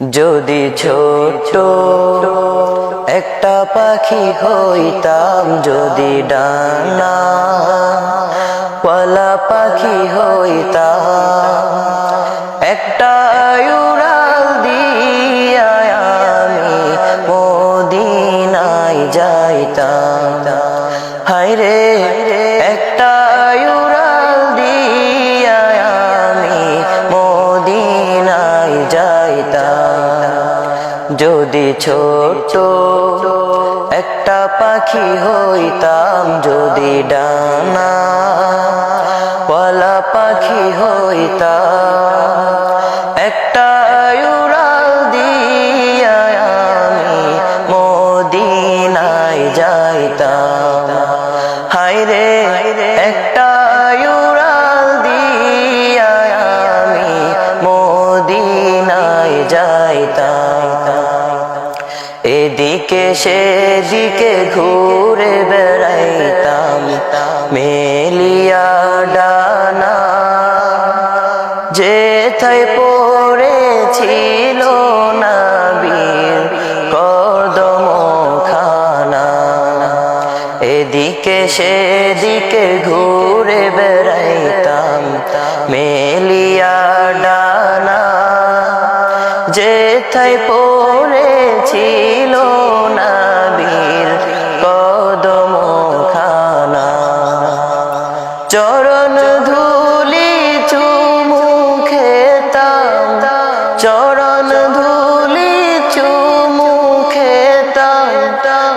যদি ছোট একটা পাখি হইতাম, যদি ডানা ওয়ালা পাখি হইতাম, একটা উড়াল দিয়া আমি মদিনায় যাইতাম। হায়রে একটা যদি ছোট একটা পাখি হইতাম, যদি ডানা ওয়ালা পাখি হইতাম, একটা উড়াল দিয়া আমি মদিনায় যাইতাম। হায়রে, একটা উড়াল দিয়া আমি মদিনায় যাইতাম। এদিকে সেদিকে ঘুরে বেড়াইতাম মেলিয়া ডানা যেথায় পড়েছিল নাবির কদম খানা এদিকে সেদিকে ঘুরে যেথায় পড়েছিল নাবির কদম খানা চরণ ধুলি চুমু খেতাম চরণ ধুলি চুমু খেতাম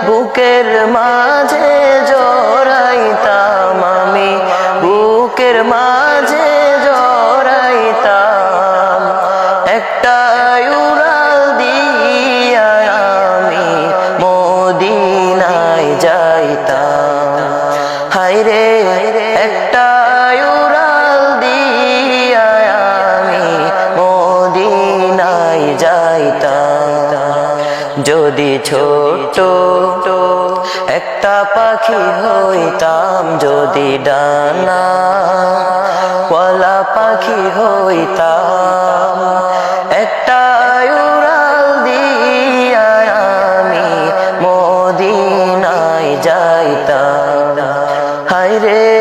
বুকের মাঝে জড়াইতাম আমি, বুকের মাঝে যাইতাম হায়রে একটা উড়াল দিয়া আমি মদিনায় যাইতাম। যদি ছোট একটা পাখি হইতাম, যদি ডানা ওয়ালা পাখি হইতাম রে